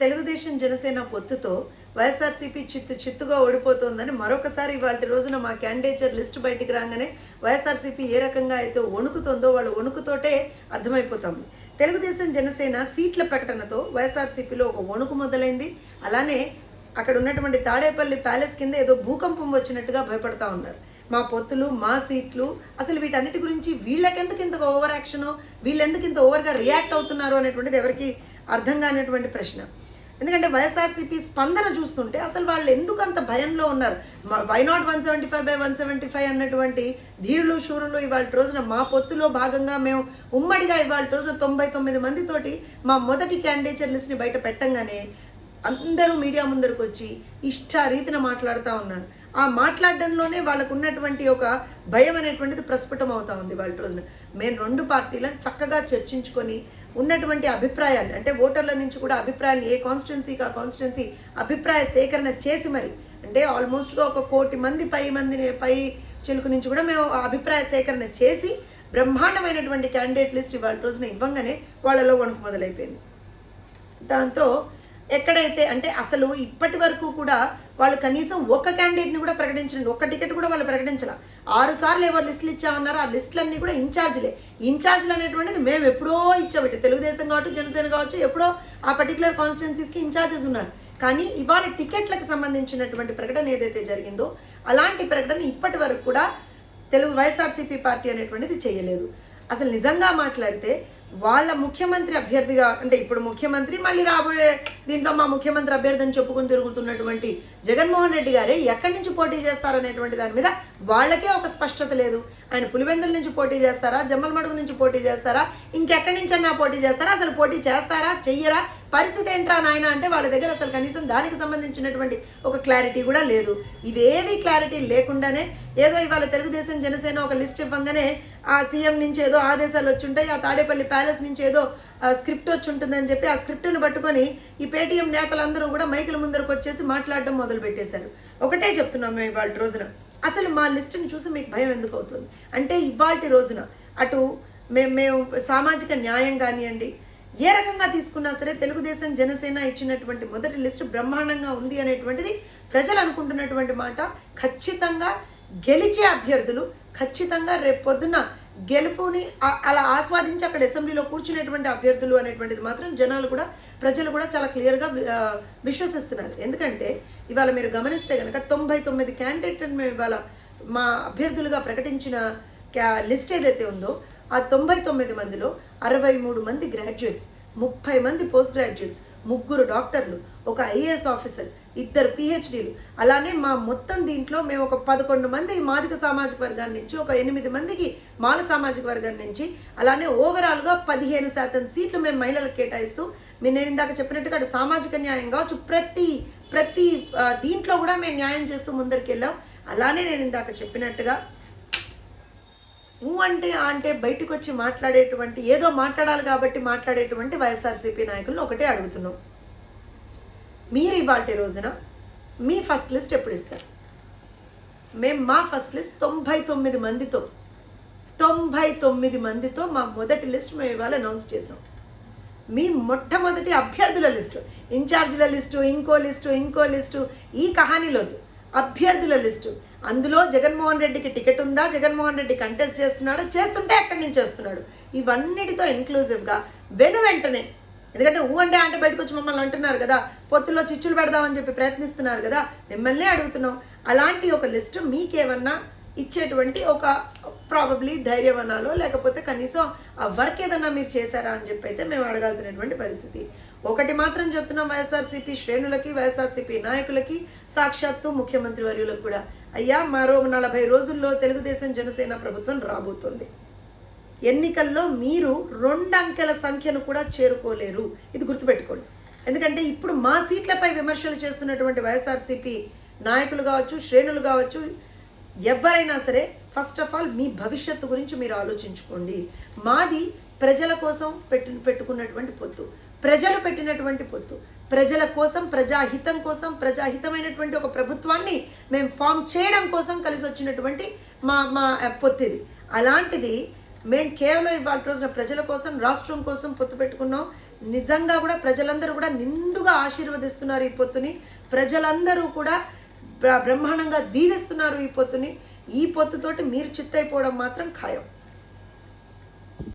తెలుగుదేశం జనసేన పొత్తుతో వైఎస్ఆర్సీపీ చిత్తు చిత్తుగా ఓడిపోతుందని మరొకసారి ఇవాళ రోజున మా క్యాండిడేచర్ లిస్ట్ బయటికి రాగానే వైఎస్ఆర్సీపీ ఏ రకంగా అయితే వణుకుతుందో వాళ్ళ వణుకుతోటే అర్థమైపోతుంది. తెలుగుదేశం జనసేన సీట్ల ప్రకటనతో వైఎస్ఆర్సీపీలో ఒక వణుకు మొదలైంది. అలానే అక్కడ ఉన్నటువంటి తాడేపల్లి ప్యాలెస్ కింద ఏదో భూకంపం వచ్చినట్టుగా భయపడతా ఉన్నారు. మా పొత్తులు మా సీట్లు అసలు వీటన్నిటి గురించి వీళ్ళకెందుకు ఇంత ఓవర్ యాక్షను? వీళ్ళెందుకు ఇంత ఓవర్గా రియాక్ట్ అవుతున్నారు అనేటువంటిది ఎవరికి అర్థం కానిటువంటి ప్రశ్న. ఎందుకంటే వైఎస్ఆర్సీపీ స్పందన చూస్తుంటే అసలు వాళ్ళు ఎందుకు అంత భయంలో ఉన్నారు? Why not one seventy five by one seventy five అన్నటువంటి ధీరులు శూరులు ఇవాళ రోజున మా పొత్తులో భాగంగా మేము ఉమ్మడిగా ఇవాళ రోజున తొంభై తొమ్మిది మందితోటి మా మొదటి క్యాండిడేచర్ లిస్ట్ని బయట పెట్టంగానే అందరూ మీడియా ముందరకు వచ్చి ఇష్టారీతిన మాట్లాడుతూ ఉన్నారు. ఆ మాట్లాడడంలోనే వాళ్ళకు ఉన్నటువంటి ఒక భయం అనేటువంటిది ప్రస్ఫుటం అవుతా ఉంది వాళ్ళ రోజున. మేము రెండు పార్టీలను చక్కగా చర్చించుకొని ఉన్నటువంటి అభిప్రాయాలు అంటే ఓటర్ల నుంచి కూడా అభిప్రాయాలు ఏ కాన్స్టిట్యున్సీకి ఆ కాన్స్టిట్యున్సీ అభిప్రాయ సేకరణ చేసి మరి అంటే ఆల్మోస్ట్గా ఒక కోటి మంది పై మందిని పై చిలుకు నుంచి కూడా మేము ఆ అభిప్రాయ సేకరణ చేసి బ్రహ్మాండమైనటువంటి క్యాండిడేట్ లిస్ట్ ఇవాళ రోజున ఇవ్వంగానే వాళ్ళలో వణుకు మొదలైపోయింది. దాంతో ఎక్కడైతే అంటే అసలు ఇప్పటి వరకు కూడా వాళ్ళు కనీసం ఒక క్యాండిడేట్ని కూడా ప్రకటించండి ఒక్క టికెట్ కూడా వాళ్ళు ప్రకటించాల. ఆరు సార్లు ఎవరు లిస్టులు ఇచ్చామన్నారో ఆ లిస్టులన్నీ కూడా ఇన్ఛార్జ్లే. ఇన్ఛార్జ్లు అనేటువంటిది మేము ఎప్పుడో ఇచ్చామంటే. తెలుగుదేశం కావచ్చు జనసేన కావచ్చు ఎప్పుడో ఆ పర్టికులర్ కాన్స్టిట్యున్సీస్కి ఇన్ఛార్జెస్ ఉన్నారు. కానీ ఇవాళ టికెట్లకు సంబంధించినటువంటి ప్రకటన ఏదైతే జరిగిందో అలాంటి ప్రకటన ఇప్పటి వరకు కూడా తెలుగు వైఎస్ఆర్సీపీ పార్టీ అనేటువంటిది చేయలేదు. అసలు నిజంగా మాట్లాడితే వాళ్ళ ముఖ్యమంత్రి అభ్యర్థిగా అంటే ఇప్పుడు ముఖ్యమంత్రి మళ్ళీ రాబోయే దీంట్లో మా ముఖ్యమంత్రి అభ్యర్థి అని చెప్పుకుని తిరుగుతున్నటువంటి జగన్మోహన్ రెడ్డి గారే ఎక్కడి నుంచి పోటీ చేస్తారనేటువంటి దాని మీద వాళ్ళకే ఒక స్పష్టత లేదు. ఆయన పులివెందుల నుంచి పోటీ చేస్తారా? జమ్మలమడుగు నుంచి పోటీ చేస్తారా? ఇంకెక్కడి నుంచి అన్నా పోటీ చేస్తారా? అసలు పోటీ చేస్తారా? చెయ్యరా? పరిస్థితి ఏంట్రా నాయన అంటే వాళ్ళ దగ్గర అసలు కనీసం దానికి సంబంధించినటువంటి ఒక క్లారిటీ కూడా లేదు. ఇవేవి క్లారిటీ లేకుండానే ఏదో ఇవాళ తెలుగుదేశం జనసేన ఒక లిస్ట్ ఇవ్వగానే ఆ సీఎం నుంచి ఏదో ఆదేశాలు వచ్చి ఉంటాయి ఆ తాడేపల్లి ప్యాలెస్ నుంచి ఏదో స్క్రిప్ట్ వచ్చి ఉంటుందని చెప్పి ఆ స్క్రిప్ట్ను పట్టుకొని ఈ పేటీఎం నేతలందరూ కూడా మైకుల ముందరకు వచ్చేసి మాట్లాడడం మొదలు పెట్టేశారు ఒకటే చెప్తున్నాం మేము ఇవాళ రోజున. అసలు మా లిస్టుని చూసి మీకు భయం ఎందుకు అవుతుంది? అంటే ఇవాళ రోజున అటు మేము మేము సామాజిక న్యాయం కానివ్వండి ఏ రకంగా తీసుకున్నా సరే తెలుగుదేశం జనసేన ఇచ్చినటువంటి మొదటి లిస్టు బ్రహ్మాండంగా ఉంది అనేటువంటిది ప్రజలు అనుకుంటున్నటువంటి మాట. ఖచ్చితంగా గెలిచే అభ్యర్థులు ఖచ్చితంగా రేపు పొద్దున గెలుపుని అలా ఆస్వాదించి అక్కడ అసెంబ్లీలో కూర్చునేటువంటి అభ్యర్థులు అనేటువంటిది మాత్రం జనాలు కూడా ప్రజలు కూడా చాలా క్లియర్గా విశ్వసిస్తున్నారు. ఎందుకంటే ఇవాళ మీరు గమనిస్తే కనుక తొంభై తొమ్మిది క్యాండిడేట్ మేము ఇవాళ మా అభ్యర్థులుగా ప్రకటించిన క్యా లిస్ట్ ఏదైతే ఉందో ఆ తొంభై తొమ్మిది మందిలో అరవై మూడు మంది గ్రాడ్యుయేట్స్ ముప్పై మంది పోస్ట్ గ్రాడ్యుయేట్స్ ముగ్గురు డాక్టర్లు ఒక ఐఏఎస్ ఆఫీసర్ ఇద్దరు పిహెచ్డీలు అలానే మా మొత్తం దీంట్లో మేము ఒక పదకొండు మంది మాదిక సామాజిక వర్గాన్ని నుంచి ఒక ఎనిమిది మందికి మాల సామాజిక వర్గం నుంచి అలానే ఓవరాల్గా పదిహేను శాతం సీట్లు మేము మహిళలకు కేటాయిస్తూ మీరు నేను ఇందాక చెప్పినట్టుగా అటు సామాజిక న్యాయం కావచ్చు ప్రతి ప్రతి దీంట్లో కూడా మేము న్యాయం చేస్తూ ముందరికి వెళ్ళాం అలానే నేను ఇందాక చెప్పినట్టుగా ఊ అంటే ఆ అంటే బయటకు వచ్చి మాట్లాడేటువంటి ఏదో మాట్లాడాలి కాబట్టి మాట్లాడేటువంటి వైఎస్ఆర్సీపీ నాయకులను ఒకటే అడుగుతున్నాం. మీరు ఇవాళ రోజున మీ ఫస్ట్ లిస్ట్ ఎప్పుడు ఇస్తారు? మేము మా ఫస్ట్ లిస్ట్ తొంభై తొమ్మిది మందితో తొంభై తొమ్మిది మందితో మా మొదటి లిస్ట్ మేము ఇవాళ అనౌన్స్ చేసాం మీ మొట్టమొదటి అభ్యర్థుల లిస్టు ఇన్ఛార్జీల లిస్టు ఇంకో లిస్టు ఇంకో లిస్టు ఈ కహానీలో అభ్యర్థుల లిస్టు. అందులో జగన్మోహన్ రెడ్డికి టికెట్ ఉందా? జగన్మోహన్ రెడ్డి కంటెస్ట్ చేస్తున్నాడా? చేస్తుంటే ఎక్కడి నుంచి చేస్తున్నాడు ఇవన్నిటితో ఇన్క్లూజివ్గా వెను వెంటనే ఎందుకంటే ఊ అంటే అంటే బయటకు వచ్చి మమ్మల్ని అంటున్నారు కదా పొత్తులో చిచ్చులు పెడదామని చెప్పి ప్రయత్నిస్తున్నారు కదా మిమ్మల్నే అడుగుతున్నాం. అలాంటి ఒక లిస్టు మీకేమన్నా ఇచ్చేటువంటి ఒక ప్రాబబ్లీ ధైర్యం అనాలో లేకపోతే కనీసం ఆ వర్క్ ఏదన్నా మీరు చేశారా అని చెప్పి అయితే మేము అడగాల్సినటువంటి పరిస్థితి. ఒకటి మాత్రం చెప్తున్నాం వైఎస్ఆర్సీపీ శ్రేణులకి వైఎస్ఆర్సీపీ నాయకులకి సాక్షాత్తు ముఖ్యమంత్రి వర్యులకు కూడా. అయ్యా మరో నలభై రోజుల్లో తెలుగుదేశం జనసేన ప్రభుత్వం రాబోతుంది. ఎన్నికల్లో మీరు రెండు అంకెల సంఖ్యను కూడా చేరుకోలేరు. ఇది గుర్తుపెట్టుకోండి. ఎందుకంటే ఇప్పుడు మా సీట్లపై విమర్శలు చేస్తున్నటువంటి వైఎస్ఆర్సీపీ నాయకులు కావచ్చు శ్రేణులు కావచ్చు ఎవరైనా సరే ఫస్ట్ ఆఫ్ ఆల్ మీ భవిష్యత్తు గురించి మీరు ఆలోచించుకోండి. మాది ప్రజల కోసం పెట్టు పెట్టుకున్నటువంటి పొత్తు. ప్రజలు పెట్టినటువంటి పొత్తు. ప్రజల కోసం ప్రజాహితం కోసం ప్రజాహితమైనటువంటి ఒక ప్రభుత్వాన్ని మేము ఫామ్ చేయడం కోసం కలిసి వచ్చినటువంటి మా మా పొత్తిది. అలాంటిది మేము కేవలం ఇవాళ రోజున ప్రజల కోసం రాష్ట్రం కోసం పొత్తు పెట్టుకున్నాం. నిజంగా కూడా ప్రజలందరూ కూడా నిండుగా ఆశీర్వదిస్తున్నారు ఈ పొత్తుని. ప్రజలందరూ కూడా బ్రహ్మాండంగా దీవిస్తున్నారు ఈ పొత్తుని. ఈ పొత్తుతోటి మీరు చిత్తైపోవడం మాత్రం ఖాయం.